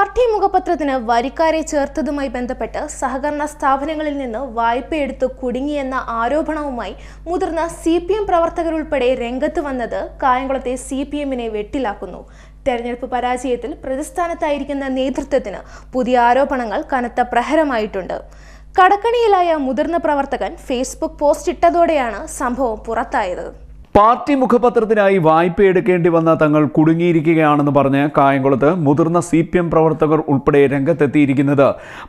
Party മുഖപത്രത്തിന് വരിക്കാരെ ചേർത്തതുമായി ബന്ധപ്പെട്ട് സഹകരണ സ്ഥാപനങ്ങളിൽ നിന്ന് വായ്പയെടുത്ത് കുടുങ്ങിയെന്ന ആരോപണവുമായി മുതിർന്ന സി പി എം പ്രവർത്തകരുൾപ്പെടെ രംഗത്ത് വന്നത് കായംകുളത്തെ സി പി എമ്മിനെ വെട്ടിലാക്കുന്നു. തെരഞ്ഞെടുപ്പ് പരാജയത്തിൽ പ്രതിസ്ഥാനത്തായിരിക്കുന്ന നേതൃത്വത്തിന് പുതിയ ആരോപണങ്ങൾ കനത്ത പ്രഹരമായിട്ടുണ്ട്. കടക്കണിയിലായ മുതിർന്ന പ്രവർത്തകൻ ഫേസ്ബുക്ക് പോസ്റ്റ് ഇട്ടതോടെയാണ് സംഭവം പുറത്തായത്. പാർട്ടി മുഖപത്രത്തിനായി വായ്പ എടുക്കേണ്ടി വന്ന തങ്ങൾ കുടുങ്ങിയിരിക്കുകയാണെന്ന് പറഞ്ഞ് കായംകുളത്ത് മുതിർന്ന സി പി എം പ്രവർത്തകർ ഉൾപ്പെടെ രംഗത്തെത്തിയിരിക്കുന്നത്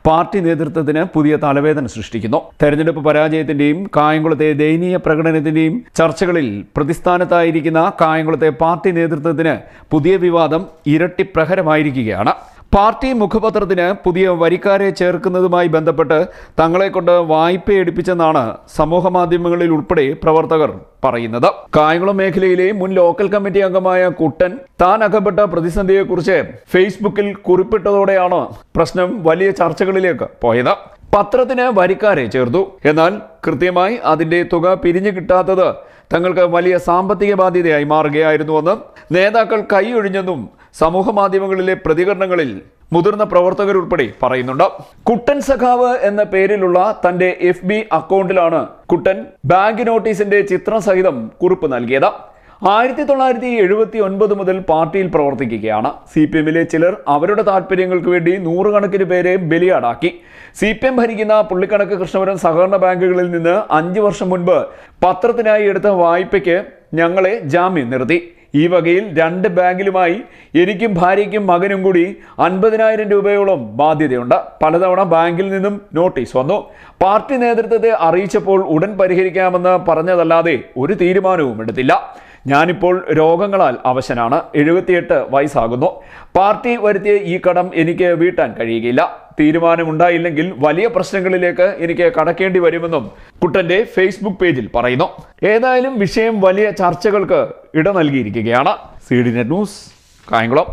പാർട്ടി നേതൃത്വത്തിന് പുതിയ തലവേദന സൃഷ്ടിക്കുന്നു. തെരഞ്ഞെടുപ്പ് പരാജയത്തിന്റെയും കായംകുളത്തെ ദയനീയ പ്രകടനത്തിന്റെയും ചർച്ചകളിൽ പ്രതിസ്ഥാനത്തായിരിക്കുന്ന കായംകുളത്തെ പാർട്ടി നേതൃത്വത്തിന് പുതിയ വിവാദം ഇരട്ടി പ്രഹരമായിരിക്കുകയാണ്. പാർട്ടി മുഖപത്രത്തിന് പുതിയ വരിക്കാരെ ചേർക്കുന്നതുമായി ബന്ധപ്പെട്ട് തങ്ങളെക്കൊണ്ട് സമൂഹ മാധ്യമങ്ങളിൽ ഉൾപ്പെടെ പ്രവർത്തകർ പറയുന്നത്. കായംകുളം മേഖലയിലെ മുൻ ലോക്കൽ കമ്മിറ്റി അംഗമായ കുട്ടൻ താൻ അകപ്പെട്ട പ്രതിസന്ധിയെക്കുറിച്ച് ഫേസ്ബുക്കിൽ കുറിപ്പിട്ടതോടെയാണ് പ്രശ്നം വലിയ ചർച്ചകളിലേക്ക് പോയത്. പത്രത്തിന് വരിക്കാരെ ചേർത്തു. എന്നാൽ കൃത്യമായി അതിന്റെ തുക പിരിഞ്ഞു കിട്ടാത്തത് തങ്ങൾക്ക് വലിയ സാമ്പത്തിക ബാധ്യതയായി മാറുകയായിരുന്നുവെന്നും നേതാക്കൾ കൈയൊഴിഞ്ഞെന്നും സമൂഹ മാധ്യമങ്ങളിലെ പ്രതികരണങ്ങളിൽ മുതിർന്ന പ്രവർത്തകരുൾപ്പെടെ പറയുന്നുണ്ട്. കുട്ടൻ സഖാവ് എന്ന പേരിലുള്ള തന്റെ എഫ് ബി അക്കൗണ്ടിലാണ് കുട്ടൻ ബാങ്ക് നോട്ടീസിന്റെ ചിത്രം സഹിതം കുറിപ്പ് നൽകിയത്. ആയിരത്തി തൊള്ളായിരത്തി എഴുപത്തി ഒൻപത് മുതൽ പാർട്ടിയിൽ പ്രവർത്തിക്കുകയാണ്. സി പി എമ്മിലെ ചിലർ അവരുടെ താല്പര്യങ്ങൾക്ക് വേണ്ടി നൂറുകണക്കിന് പേരെ ബലിയാടാക്കി. സി പി എം ഭരിക്കുന്ന പുള്ളിക്കണക്ക് കൃഷ്ണപുരം സഹകരണ ബാങ്കുകളിൽ നിന്ന് അഞ്ച് വർഷം മുൻപ് പത്രത്തിനായി എടുത്ത വായ്പയ്ക്ക് ഞങ്ങളെ ജാമ്യം നിർത്തി. ഈ വകയിൽ രണ്ട് ബാങ്കിലുമായി എനിക്കും ഭാര്യയ്ക്കും മകനും കൂടി അൻപതിനായിരം രൂപയോളം ബാധ്യതയുണ്ട്. പലതവണ ബാങ്കിൽ നിന്നും നോട്ടീസ് വന്നു. പാർട്ടി നേതൃത്വത്തെ അറിയിച്ചപ്പോൾ ഉടൻ പരിഹരിക്കാമെന്ന് പറഞ്ഞതല്ലാതെ ഒരു തീരുമാനവും എടുത്തില്ല. ഞാനിപ്പോൾ രോഗങ്ങളാൽ അവശനാണ്. എഴുപത്തിയെട്ട് വയസ്സാകുന്നു. പാർട്ടി വരുത്തിയ ഈ കടം എനിക്ക് വീട്ടാൻ കഴിയുകയില്ല. തീരുമാനമുണ്ടായില്ലെങ്കിൽ വലിയ പ്രശ്നങ്ങളിലേക്ക് എനിക്ക് കടക്കേണ്ടി വരുമെന്നും കുട്ടന്റെ ഫേസ്ബുക്ക് പേജിൽ പറയുന്നു. ഏതായാലും വിഷയം വലിയ ചർച്ചകൾക്ക് ഇട നൽകിയിരിക്കുകയാണ്. C D net news Kayamkulam.